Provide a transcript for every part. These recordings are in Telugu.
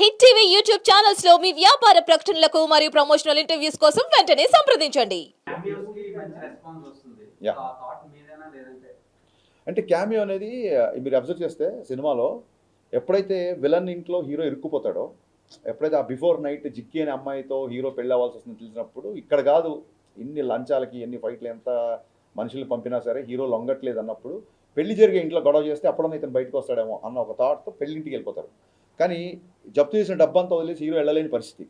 హిట్ టీవీ యూట్యూబ్ ఛానల్స్లో మీ వ్యాపార ప్రకటనలకు మరియు ప్రమోషనల్ ఇంటర్వ్యూస్ కోసం వెంటనే సంప్రదించండి. అంటే క్యామియో అనేది మీరు అబ్జర్వ్ చేస్తే సినిమాలో ఎప్పుడైతే విలన్ ఇంట్లో హీరో ఇరుక్కుపోతాడో ఎప్పుడైతే ఆ బిఫోర్ నైట్ జిక్కి అనే అమ్మాయితో హీరో పెళ్ళి అవ్వాల్సి వస్తుంది తెలిసినప్పుడు ఇక్కడ కాదు ఇన్ని లంచాలకి ఎన్ని ఫైట్లు ఎంత మనుషులు పంపినా సరే హీరో లొంగట్లేదు అన్నప్పుడు పెళ్ళి జరిగే ఇంట్లో గొడవ చేస్తే అప్పుడన్నా ఇతను బయటకు వస్తాడేమో అన్న ఒక థాట్తో పెళ్ళింటికి వెళ్ళిపోతాడు కానీ జప్తు చేసిన డబ్బంతా వదిలేసి హీరో వెళ్ళలేని పరిస్థితి.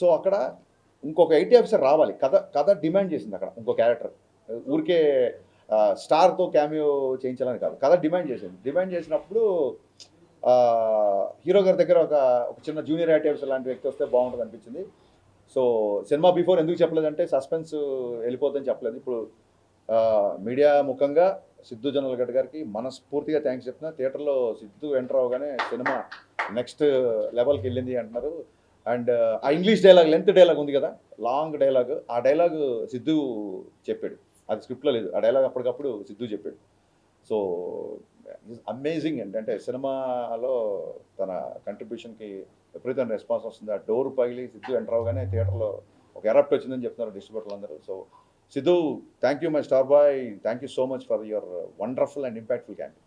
సో అక్కడ ఇంకొక ఐటీ ఆఫీసర్ రావాలి. కథ కథ డిమాండ్ చేసింది అక్కడ ఇంకో క్యారెక్టర్. ఊరికే స్టార్తో క్యామియో చేయించాలని కాదు. కథ డిమాండ్ చేసింది. డిమాండ్ చేసినప్పుడు హీరో గారి దగ్గర ఒక ఒక చిన్న జూనియర్ ఐటీ ఆఫీసర్ లాంటి వ్యక్తి వస్తే బాగుంటుంది అనిపించింది. సో సినిమా బిఫోర్ ఎందుకు చెప్పలేదంటే సస్పెన్స్ వెళ్ళిపోతుందని చెప్పలేదు. ఇప్పుడు మీడియా ముఖంగా సిద్ధు జనరల్ గడ్ గారికి మనస్ఫూర్తిగా థ్యాంక్స్ చెప్తున్నా. థియేటర్లో సిద్ధు ఎంటర్ అవగానే సినిమా నెక్స్ట్ లెవెల్కి వెళ్ళింది అంటున్నారు. అండ్ ఆ ఇంగ్లీష్ డైలాగ్ లెంత్ డైలాగ్ ఉంది కదా లాంగ్ డైలాగ్ ఆ డైలాగ్ సిద్ధు చెప్పాడు. అది స్క్రిప్ట్లో లేదు ఆ డైలాగ్ అప్పటికప్పుడు సిద్ధు చెప్పాడు. సో అమేజింగ్ ఏంటంటే సినిమాలో తన కంట్రిబ్యూషన్కి విపరీతమైన రెస్పాన్స్ వస్తుంది. ఆ డోర్ పగిలి సిద్ధు ఎంటర్ అవగానే థియేటర్లో ఒక ఎరప్ట్ వచ్చిందని చెప్తున్నారు డిస్ట్రిబ్యూటర్లు అందరూ. So Siddhu thank you my star boy thank you so much for your wonderful and impactful campaign